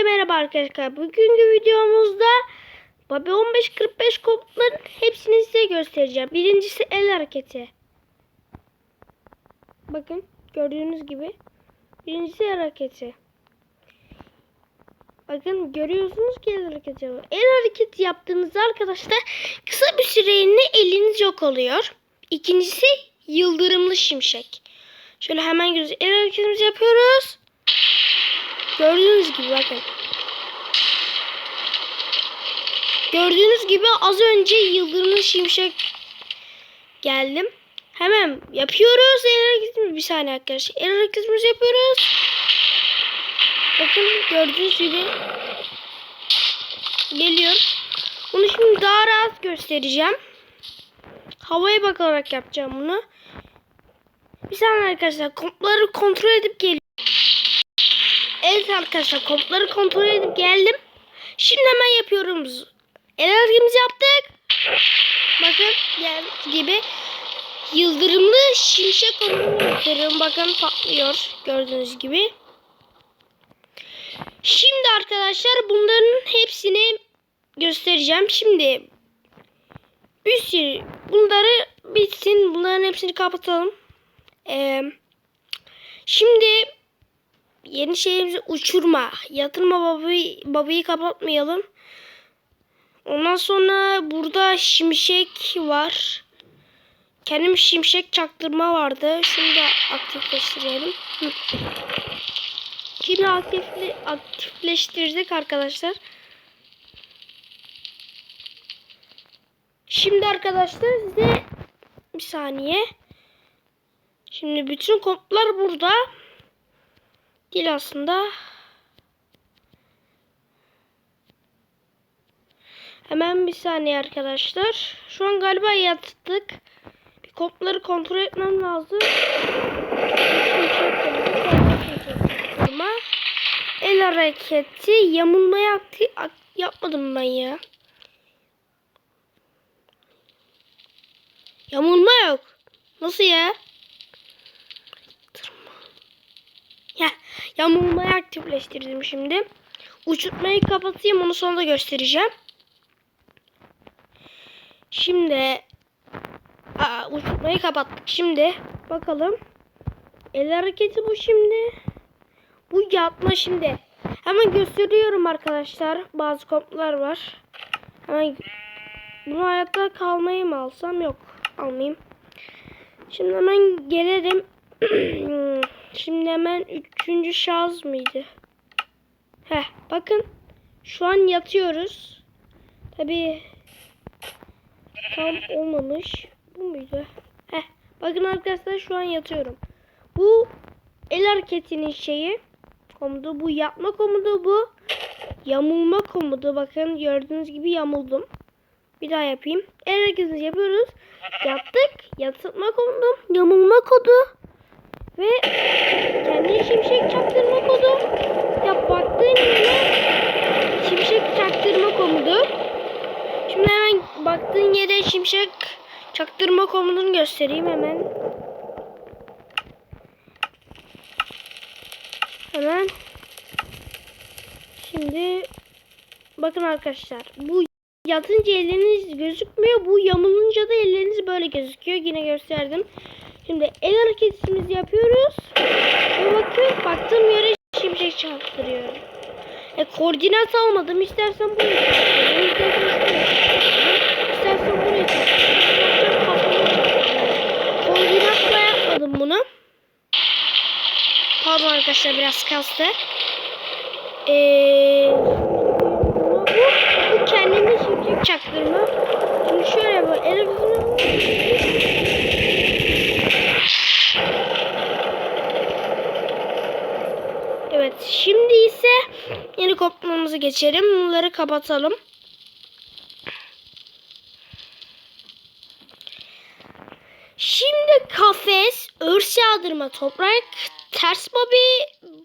Hepinize merhaba arkadaşlar. Bugünkü videomuzda Babi 1545 kodların hepsini size göstereceğim. Birincisi el hareketi. Bakın gördüğünüz gibi. Birincisi el hareketi. Bakın görüyorsunuz ki el hareketi. El hareketi yaptığınızda arkadaşlar kısa bir süreliğine eliniz yok oluyor. İkincisi yıldırımlı şimşek. Şöyle hemen görüyoruz. El hareketimizi yapıyoruz. Gördüğünüz gibi bakın. Gördüğünüz gibi az önce yıldırımlı şimşek geldim. Hemen yapıyoruz. El hareketimizi bir saniye arkadaşlar. El hareketimizi yapıyoruz. Bakın gördüğünüz gibi geliyor. Bunu şimdi daha rahat göstereceğim. Havaya bakarak yapacağım bunu. Bir saniye arkadaşlar. Kompları kontrol edip geliyorum. Evet arkadaşlar kompları kontrol edip geldim. Şimdi hemen yapıyoruz. El hareketimizi yaptık. Bakın gel gibi yıldırımlı şimşek gösteriyorum. Bakın patlıyor gördüğünüz gibi. Şimdi arkadaşlar bunların hepsini göstereceğim. Şimdi bir sürü bunları bitsin. Bunların hepsini kapatalım. Ee, şimdi yeni şeyimizi uçurma. Yatırma babayı, babayı kapatmayalım. Ondan sonra burada şimşek var. Kendim şimşek çaktırma vardı. Şunu da aktifleştirelim. Şimdi aktifle, aktifleştirdik arkadaşlar. Şimdi arkadaşlar size bir saniye. Şimdi bütün kodlar burada. Değil aslında. Hemen bir saniye arkadaşlar. Şu an galiba yattık. Bir kodları kontrol etmem lazım. El hareketi yamulmaya yapmadım ben ya. Yamulma yok. Nasıl ya? Ya yamulmayı aktifleştirdim şimdi. Uçurtmayı kapatayım onu sonra da göstereceğim. Şimdi aa, uçurtmayı kapattık. Şimdi bakalım. El hareketi bu şimdi. Bu yatma şimdi. Hemen gösteriyorum arkadaşlar. Bazı komplar var. Hemen bunu hayatta kalmayı mı alsam? Yok. Almayayım. Şimdi hemen gelelim. Şimdi hemen üçüncü şahıs mıydı? Heh bakın. Şu an yatıyoruz. Tabi tam olmamış. Bu muydu? Heh bakın arkadaşlar şu an yatıyorum. Bu el hareketinin şeyi komutu. Bu yatma komutu bu. Yamulma komutu. Bakın gördüğünüz gibi yamuldum. Bir daha yapayım. El hareketini yapıyoruz. Yattık. Yatırma komutu. Yamulma kodu. Ve kendi şimşek çaktırma kodu. Ya baktığın yere şimşek çaktırma komutu. Şimdi hemen baktığın yere şimşek çaktırma komutunu göstereyim hemen. Hemen. Şimdi bakın arkadaşlar bu yatınca elleriniz gözükmüyor. Bu yamulunca da elleriniz böyle gözüküyor. Yine gösterdim. Şimdi el hareketimizi yapıyoruz. Ve bakın baktığım yere şimşek çarptırıyor. E, koordinat almadım. İstersen buraya çarptırıyorum. İstersen şuraya çarptırıyorum. İstersen buraya çarptırıyorum. Koordinatla yapmadım bunu. Pardon arkadaşlar biraz kastı. Eee bu, bu kendine şimşek çaktırma. Şimdi şöyle bu elimizi Evet şimdi ise yeni kopmamızı geçelim. Bunları kapatalım. Şimdi kafes, örs yağdırma, toprak, ters babi,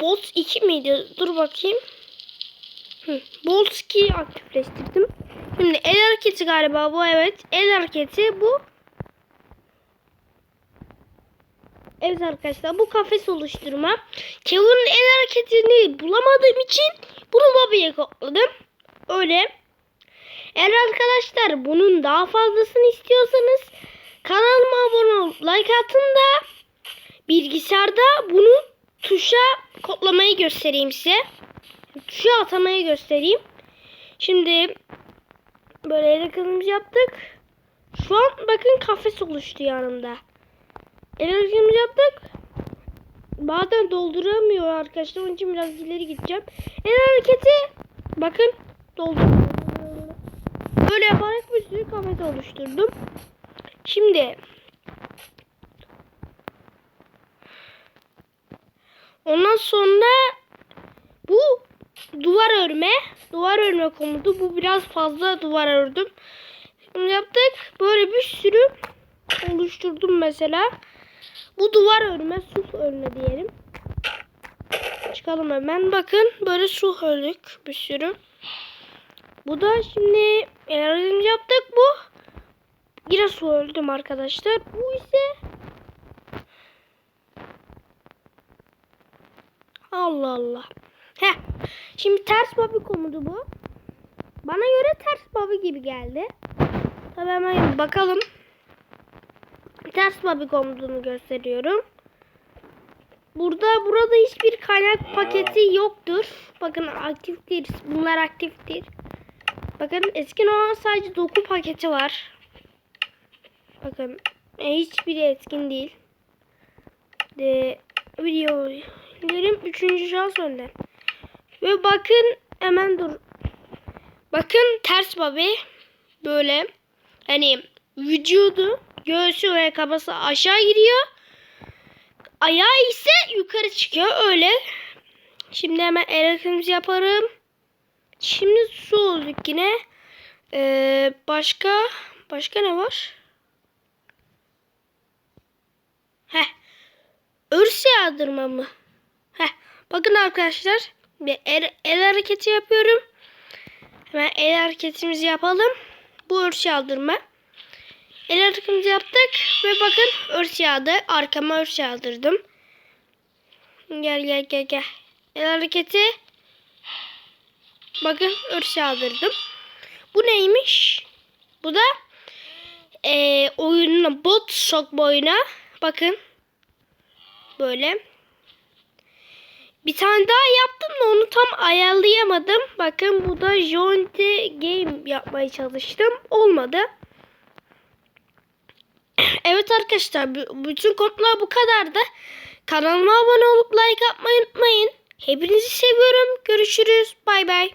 bolt 2 miydi? Dur bakayım. Hı, bolt 2'yi aktifleştirdim. Şimdi el hareketi galiba bu evet. El hareketi bu. Evet arkadaşlar bu kafes oluşturma. Kevin'in el hareketini bulamadığım için bunu Bobby'ye kodladım. Öyle. Eğer arkadaşlar bunun daha fazlasını istiyorsanız kanalıma abone olup like atın da bilgisayarda bunu tuşa kodlamayı göstereyim size. Tuşa atamayı göstereyim. Şimdi böyle el kızımız yaptık. Şu an bakın kafes oluştu yanımda. El kızımız yaptık. Bazen dolduramıyor arkadaşlar. Onun için biraz ileri gideceğim. El hareketi bakın dolduruyor. Böyle yaparak bir sürü kafes oluşturdum. Şimdi ondan sonra bu duvar örme. Duvar örme komutu. Bu biraz fazla duvar ördüm. Şimdi yaptık. Böyle bir sürü oluşturdum mesela. Bu duvar örme, su örme diyelim. Çıkalım hemen. Bakın böyle su ördük bir sürü. Bu da şimdi eğer yaptık bu. Yine su öldüm arkadaşlar. Bu ise Allah Allah. Heh. Şimdi ters babi komutu bu. Bana göre ters babi gibi geldi. Tabii hemen bakalım. Ters babi komutunu gösteriyorum. Burada burada hiçbir kaynak paketi yoktur. Bakın aktiftir. Bunlar aktiftir. Bakın etkin olan sadece doku paketi var. Bakın e, hiçbiri etkin değil. De videolarım 3. şans önde. Ve bakın hemen dur. Bakın ters babi böyle hani vücudu göğsü ve kafası aşağı giriyor. Ayağı ise yukarı çıkıyor öyle. Şimdi hemen elektrimizi yaparım. Şimdi su olduk yine. Ee, başka başka ne var? Heh. Örs yağdırma mı? Heh. Bakın arkadaşlar. Bir el, el hareketi yapıyorum. Hemen el hareketimizi yapalım. Bu örs yağdırma. El hareketimizi yaptık. Ve bakın örs yağdı. Arkama örs yağdırdım. Gel gel gel gel. El hareketi. Bakın örs yağdırdım. Bu neymiş? Bu da e, oyunun bot sok boyuna. Bakın. Böyle. Bir tane daha yaptım da onu tam ayarlayamadım. Bakın bu da Jonte Game yapmaya çalıştım. Olmadı. Evet arkadaşlar bütün kodlar bu kadardı. Kanalıma abone olup like atmayı unutmayın. Hepinizi seviyorum. Görüşürüz. Bay bay.